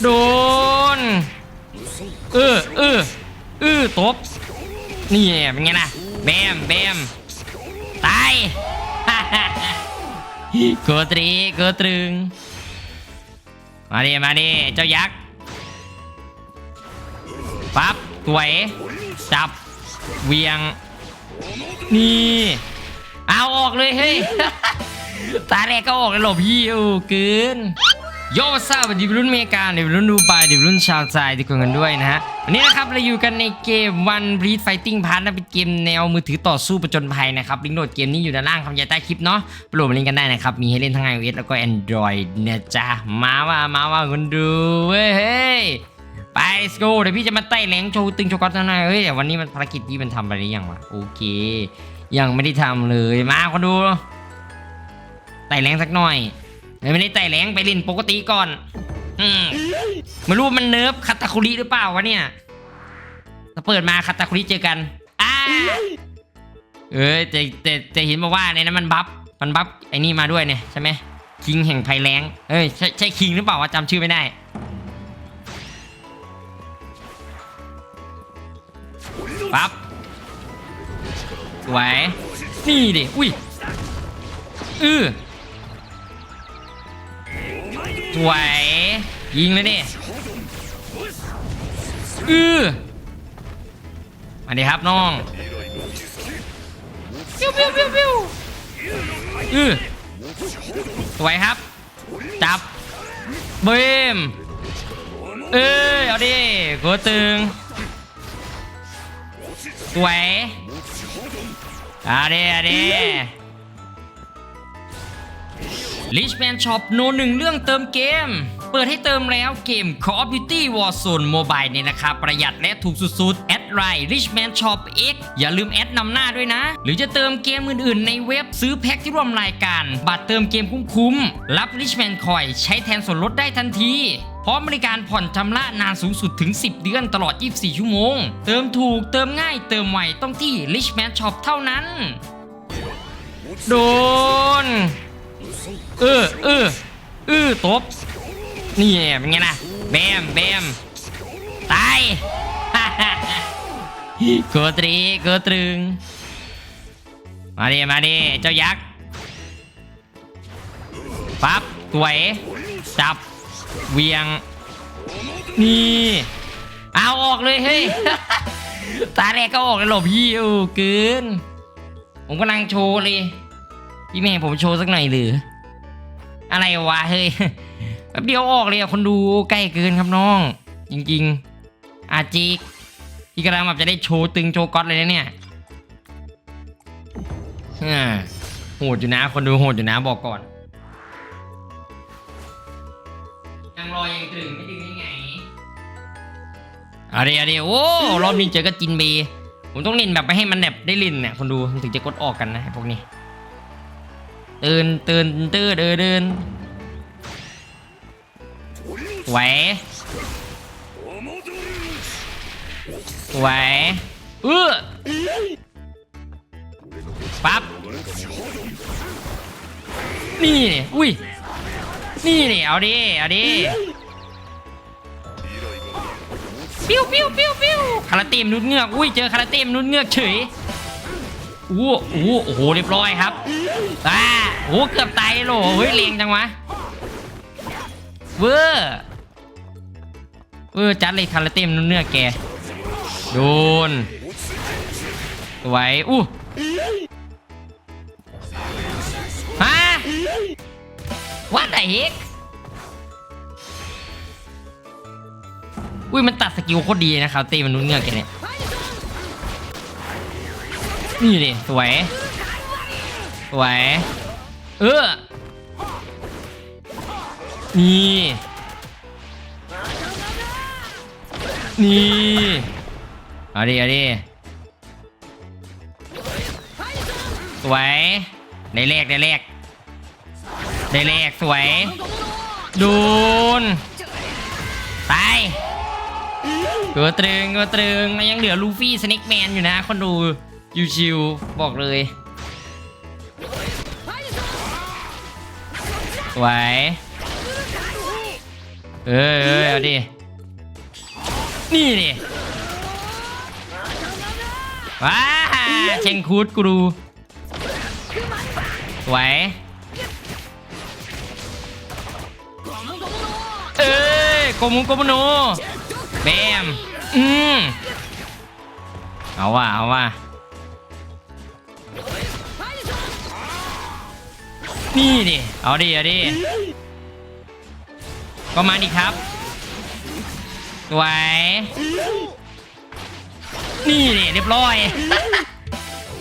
โดนเออเออเออตบนี่เป็นไงล่ะแบมแบมตายโกตรีโกตรึง มาดิมาดิเจ้ายักษ์ปั๊บสวยจับเวียง นี่ เอาออกเลยเฮ้ยตาแรกก็ออกเลยเหรอพี่โอ้เกิน โยซาบันดีรุ่นเมกาเดี๋ยวรุ่นดูไปเดี๋ยวรุ่นชาวใจทุกคนกันด้วยนะฮะวันนี้นะครับเราอยู่กันในเกม One Breed Fighting Pass นะเป็นเกมแนวมือถือต่อสู้ประจนภัยนะครับลิงก์โหลดเกมนี้อยู่ด้านล่างคำยายใต้คลิปเนาะปโหลดมาเล่นกันได้นะครับ มีให้เล่นทั้ง iOS แล้วก็ Android นะจ๊ะมาว่ามาว่าคนดูเว้ยเฮ้ยไป let's go เดี๋ยวพี่จะมาไต่แหลงโชว์ตึงโชว์ก๊อตหน่อยเฮ้ยแต่วันนี้มันภารกิจที่มันทำไปหรือยังวะโอเค ยังไม่ได้ทำเลยมาคนดูไต่แหลงสักหน่อย ไม่ได้ไต่แหลงไปเล่นปกติก่อน อืมไม่รู้ว่ามันเนิร์ฟคาตาคุริหรือเปล่าวะเนี่ยถ้าเปิดมาคาตาคุริเจอกันอ้าเอ้ยแต่แต่แต่เห็นมาว่าในนั้นมันบัฟมันบัฟไอ้นี่มาด้วยเนี่ยใช่ไหมคิงแห่งภัยแรงเอ้ยใช่ใช่คิงหรือเปล่าวะจำชื่อไม่ได้ ปั๊บ สวย นี่ดิ อุ้ย อือ สวย ยิงเลยดิอือมาดิครับน้องปิ้วปิ้วปิ้วปิ้วอือสวยครับ จับเบมเอ้ยเอาดิโกตึงสวยอาเดอาเด ลิชแมนช็อปโนหนึ่งเรื่องเติมเกม เปิดให้เติมแล้วเกม Call of Duty Warzone Mobile เนี่ยนะครับประหยัดและถูกสุดๆ แอดไลน์ Richman Shop X อย่าลืมแอดนำหน้าด้วยนะ หรือจะเติมเกมอื่นๆ ในเว็บซื้อแพ็คที่ร่วมรายการ บัตรเติมเกมคุ้มๆ รับ Richman Coin ใช้แทนส่วนลดได้ทันทีพร้อมบริการผ่อนชำระนานสูงสุดถึง 10 เดือนตลอด 24 ชั่วโมง เติมถูกเติมง่ายเติมไวต้องที่ Richman Shop เท่านั้น โดน เออเออเออตบนี่เป็นไงล่ะแบมแบมตายโกตรีโกตรึง มาดิมาดิเจ้ายักษ์ปั๊บสวยจับเวียง นี่ เอาออกเลยเฮ้ยตาแรกก็ออกเลยเหรอพี่อ้เกิน ผมกำลังโชว์เลย พี่แม่ผมโชว์สักหน่อยหรือ อะไรวะเฮ้ยแป๊บเดียวออกเลยอะคนดูใกล้เกินครับน้อง จริงๆ อาจิกพี่กำลังแบบจะได้โชว์ตึงโชว์ก๊อตเลยนะเนี่ยโหดอยู่นะคนดูโหดอยู่นะบอกก่อนยังรอยังตึงไม่ตึงยังไงอาดี๋ยวเดียวโอ้รอบนี้เจอก็จินเบผมต้องเล่นแบบไปให้มันแบบได้เล่นเนี่ยคนดูถึงจะกดออกกันนะพวกนี้ ตื่นตื่นตื่นเดินเดินไหวไหวเออปั๊บนี่นี่อุ้ยนี่นี่เอาดิเอาดิปิ้วปิ้วปิ้วปิ้วคาราเต้มนุษย์เงือกอุ้ยเจอคาราเต้มนุษย์เงือกเฉย อู้อู้โอ้โหเรียบร้อยครับอ่าโอ้เกือบตายเลยโหลเฮ้ยเลงจังวะเวอร์เวอร์จัดเลยคาราเต้มนุษย์เงือแกโดนสวยอู้ฮะ What the heck อุ้ยมันตัดสกิลโคตรดีนะครับเต้มนุษย์เงือกแกเนี่ย นี่ดิสวย สวย เออ นี่ นี่เอาดิเอาดิสวย ได้เลขได้เลขได้เลขสวยโดนตายตัวตรึงตัวตรึงมันยังเหลือลูฟี่สเน็กแมนอยู่นะคนดู ชิวๆบอกเลยสวเออเออเอาดิ นี่ดิว้าเชงคูดกูดูสวเอ้ยโกมุโกมุโนแบมอืมเอาว่ะเอาว่ะ นี่ดิเอาดิเอาดิก็มาดิครับสวยนี่ดิเรียบร้อย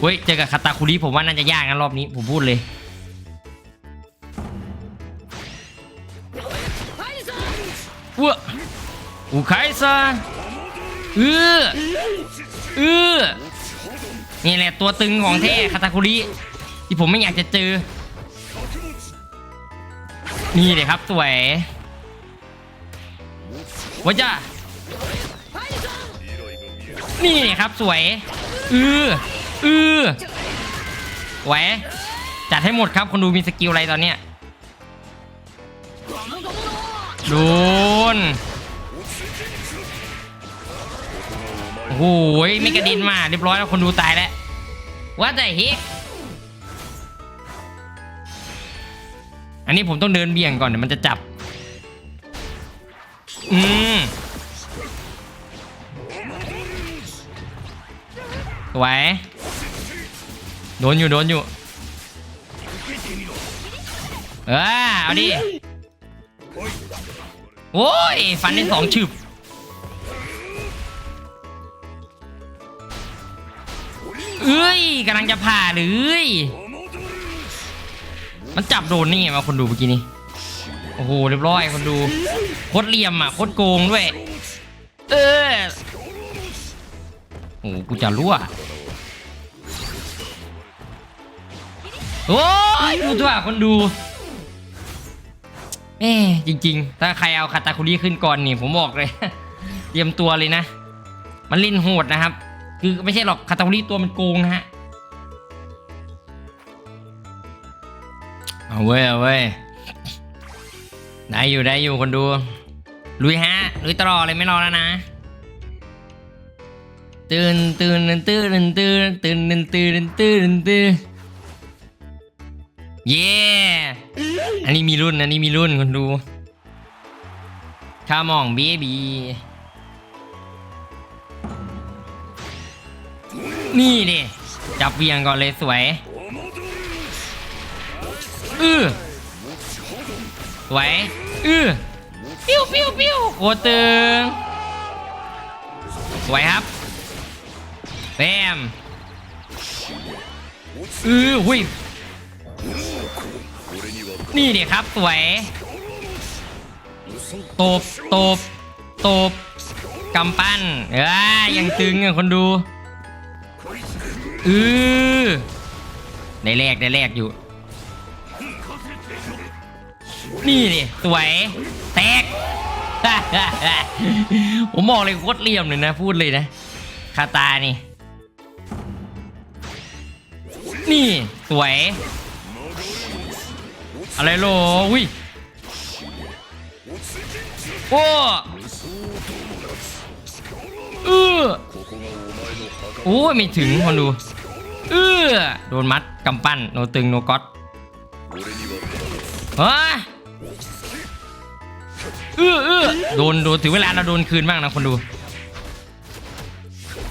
เฮ้ยเจอกับคาตาคุริผมว่าน่าจะยากนะรอบนี้ผมพูดเลยว้าอูไคซะเออเออนี่แหละตัวตึงของแท้คาตาคุริที่ผมไม่อยากจะเจอ นี่เลยครับสวยว่าจะนี่เลยครับสวย อือ อือสวยจัดให้หมดครับคนดูมีสกิลอะไรตอนเนี้ยโดนโอ้โหไม่กระดินมาเรียบร้อยแล้วคนดูตายแล้วว่าแต่เฮก นนี้ผมต้องเดินเบี่ยงก่อนเดี๋ยวมันจะจับ อืมสวยโดนอยู่โดนอยู่ เออเอาดิ โอ้ย ฟันได้สองฉึบเอ้ยกำลังจะผ่าเลย มันจับโดนนี่ไงมาคนดูเมื่อกี้นี้โอ้โหเรียบร้อยคนดูโคตรเหลี่ยมอะโคตรโกงด้วย เออโอ้โหกูจะรั่วโอ้ยดูตัวคนดูเอ๊จริง ๆ ถ้าใครเอาคาตาคุริขึ้นก่อนนี่ผมบอกเลย เตรียมตัวเลยนะ มันเล่นโหดนะครับ คือไม่ใช่หรอกคาตาคุริตัวมันโกงนะฮะ เอาเว้ยเอาเว้ยได้อยู่ได้อยู่คนดู ลุยฮะ ลุยตลอดเลยไม่รอแล้วนะ ตื่นตื่นตื่นตื่นตื่นตื่นตื่นตื่นตื่นเย้อันนี้มีรุ่นอันนี้มีรุ่นคนดูข้ามองบีบี นี่ดิจับเวียงก่อนเลยสวย อือสวอือปิ้วปิ้วปิ้วโคตรตึงสวยครับแบมอือหุยนี่เดิครับสวยตบตบตบกำปั้นเอ้ยยังตึงอะคนดูอือได้แรกได้แรกอยู่ นี่ดิสวยแตก ผมบอกเลยโคตรเหลี่ยมเลยนะ พูดเลยนะคาตานี่ นี่สวย อะไรโลวิโอ้เออโอ้ยไม่ถึงคนดูเออโดนมัดกำปั้นโนตึงโนก๊อตเฮ้ย เออเออโดนโดนถึงเวลาเราโดนคืนบ้างนะคนดู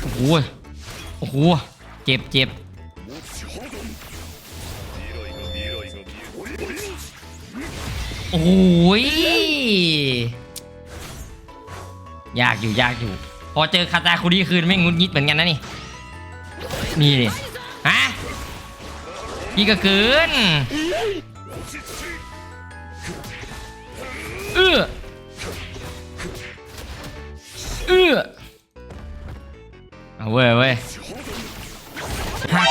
โอ้โหโอ้โหเจ็บเจ็บโอ้ยยากอยู่ยากอยู่ พอเจอคาตาคุรีคืนไม่งุนยิดเหมือนกันนะนี่นี่ดิฮะพี่ก็เกินเออ เออเอาเว้ยเว้ยหาก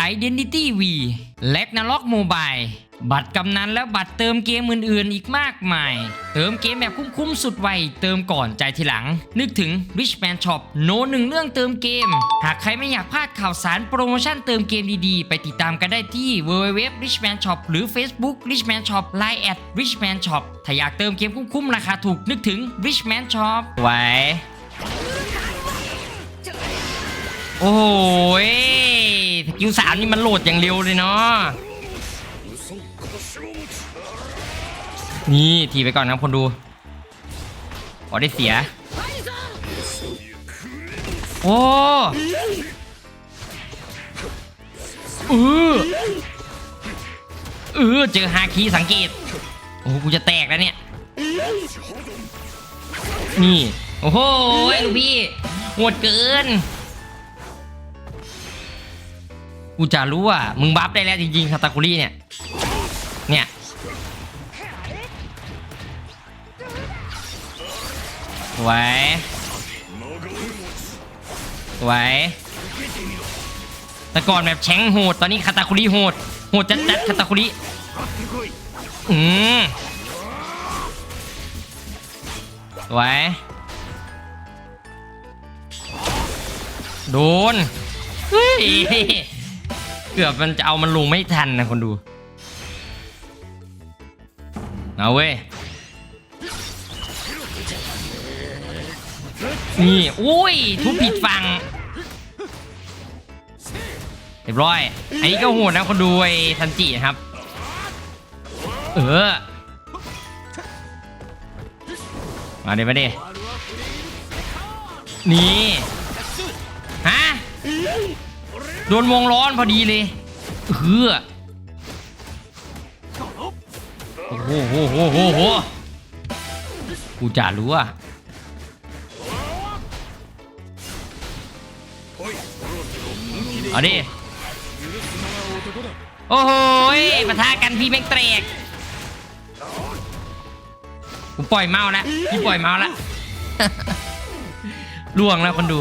Identity V Ragnarok Mobile บัตรกำนันและบัตรเติมเกมอื่นๆ อีกมากมาย เติมเกมแบบคุ้มๆ สุดไว เติมก่อนใจทีหลัง นึกถึง Rich Man Shop โนหนึ่งเรื่องเติมเกม หากใครไม่อยากพลาดข่าวสารโปรโมชั่นเติมเกมดีๆ ไปติดตามกันได้ที่ www Rich Man Shop หรือ Facebook Rich Man Shop Line at Rich Man Shop ถ้าอยากเติมเกมคุ้มๆ ราคาถูกนึกถึง Rich Man Shop ไว้ โอ้โหย สกิลสามนี่มันโหลดอย่างเร็วเลยเนาะนี่ทีไปก่อนครับคนดูพอได้เสีย โอ้เออเออเจอฮาคีสังเกต โอ้กูจะแตกแล้วเนี่ย นี่ โอ้โหลูกพี่โหดเกิน กูจะรู้ว่ามึงบัฟได้แล้วจริงๆคาตาคุรีเนี่ย เนี่ย สวย สวย แต่ก่อนแบบแชงโหด ตอนนี้คาตาคุริโหด โหดจัดจัดคาตาคุริ อืมสวย โดน เฮ้ย กือบมันจะเอามันลงไม่ทันนะคนดูเอาเว้ยนี่อุ้ยทุบผิดฝั่งเรียบร้อยอันนี้ก็โหดนะคนดูไอ้ทันจินะครับ เออมาเดี๋ยวมาเดี๋ยวนี่ฮะ โดนวงร้อนพอดีเลยเฮือโอ้โหโหโหโหโหกูจะรู้อะเอาดิโอ้โหปะทะกันพี่แม่งเตรกผมปล่อยเมาแล้วพี่ปล่อยเมาแล้วล่วงแล้วคนดู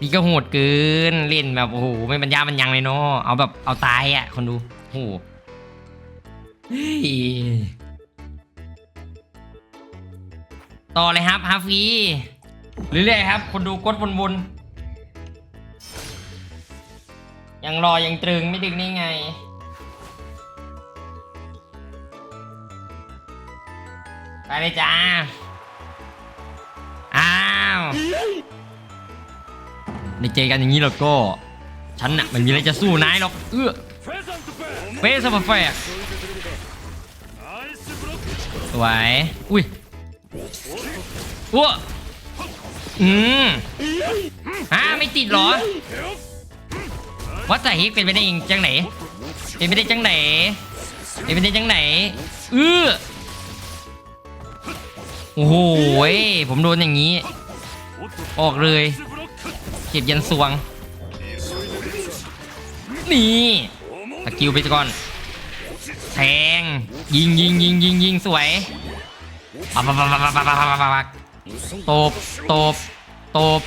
นี่ก็โหดเกินเล่นแบบโอ้โหไม่บรรยาบรรยังเลยเนาะเอาแบบเอาตายอะคนดูโอ้โหต่อเลยครับฮาฟีเรื่อยๆครับ คนดูกดวนๆยังรอยังตรึงไม่ดึงนี่ไงไปเลยจ้าอ้าว ในเจอกันอย่างนี้แล้วก็ฉันน่ะมันมีอะไรจะสู้นายหรอกเอื้อเฟสซัฟแฟกสวยอุ้ยอ้วอืมฮะไม่ติดหรอวัดแต่เฮกเป็นไปได้ยังจังไหนเป็นไปได้จังไหนเป็นไปได้จังไหนเออโอ้โหผมโดนอย่างนี้ ออกเลย ก็บยันสวง นี่สกิลไปก่อนแทงยิงยิงยิงยิงยิงสวยปับปับปับปับปับปับปับตบตบตบ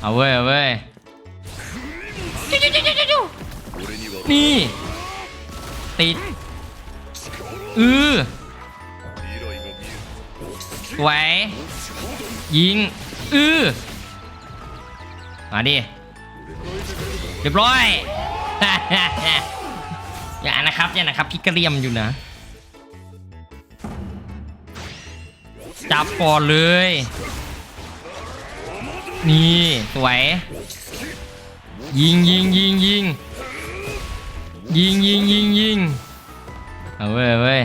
เอาเว้ยเอาเว้ยนี่ติดอือสวยยิงอือ มาดิเรียบร้อย อย่านะครับอย่านะครับพี่กระเรียมอยู่นะ จับก่อนเลย นี่สวย ยิงยิงยิงยิงยิงยิงยิงยิงเอาเว้ยเอาเว้ย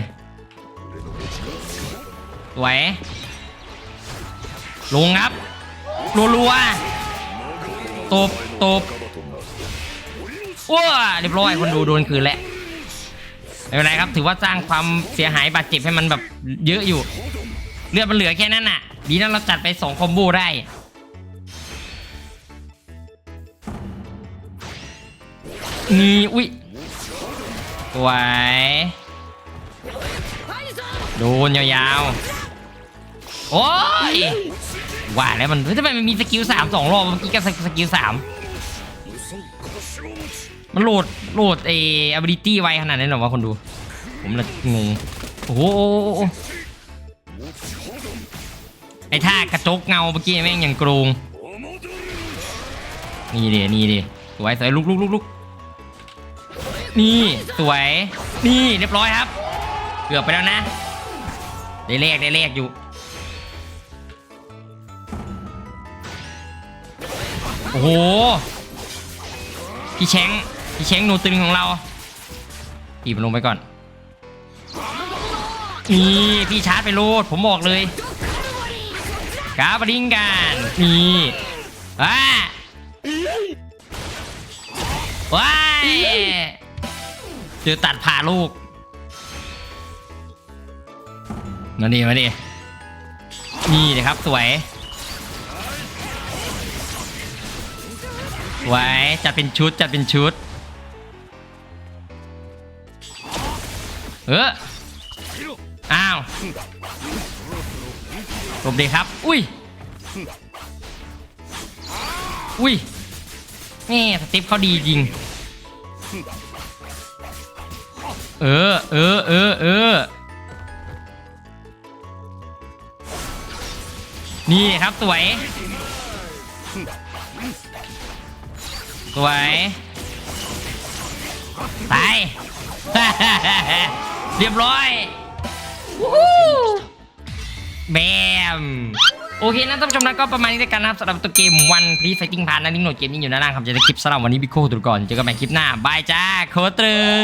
สวยลงครับรัวๆ ตบตบว้าเรียบร้อยคนดูโดนคืนแหล้วไม่เป็นไรครับ ถือว่าสร้างความเสียหายบาดเจ็บให้มันแบบเยอะอยู่ เลือดมันเหลือแค่นั้นน่ะ ดีนะเราจัดไปสองคอมโบได้นี่อุ้ยสวยโดนยาวๆ โอ้ย ว่าแล้วมันทำไมมันมีสกิลสามสองรอบเมื่อกี้ก็สกิลสามมันโหลดโหลดเออ ability ไวขนาดนั้นหรอวะคนดู ผมละงงโอ้โหไอ้ท่ากระจกเงาเมื่อกี้แม่งอย่างกรงนี่ดินี่ดิสวยสวยลุกลุกลุกลุกนี่สวยนี่เรียบร้อยครับ เกือบไปแล้วนะ ได้เลขได้เลขอยู่ โอ้โห พี่แชงพี่แชงหนูตึงของเราตีมันลงไปก่อน นี่พี่ชาร์จไปโลดผมบอกเลยกาบดิ้งกันนี่ว้าว้ายเจอตัดผ่าลูกมาดิมาดินี่นะครับสวย ไว้จัดเป็นชุดจัดเป็นชุด เอออ้าวหลบดีครับ อุ้ย อุ้ยนี่สติปเขาดีจริง เออ เออ เออ เออ นี่ครับสวย สวยตาย เรียบร้อยแบมโอเคนะท่านผู้ชมนะก็ประมาณนี้แล้วกันนะครับสำหรับตัวเกมวันพรีไฟติ้งพาร์นะลิงก์โหลดเกมนี้อยู่ด้านล่างครับจะได้คลิปสำหรับวันนี้บิโก้ตัวก่อนเจอกันใหม่คลิปหน้าบายจ้าโคตรึง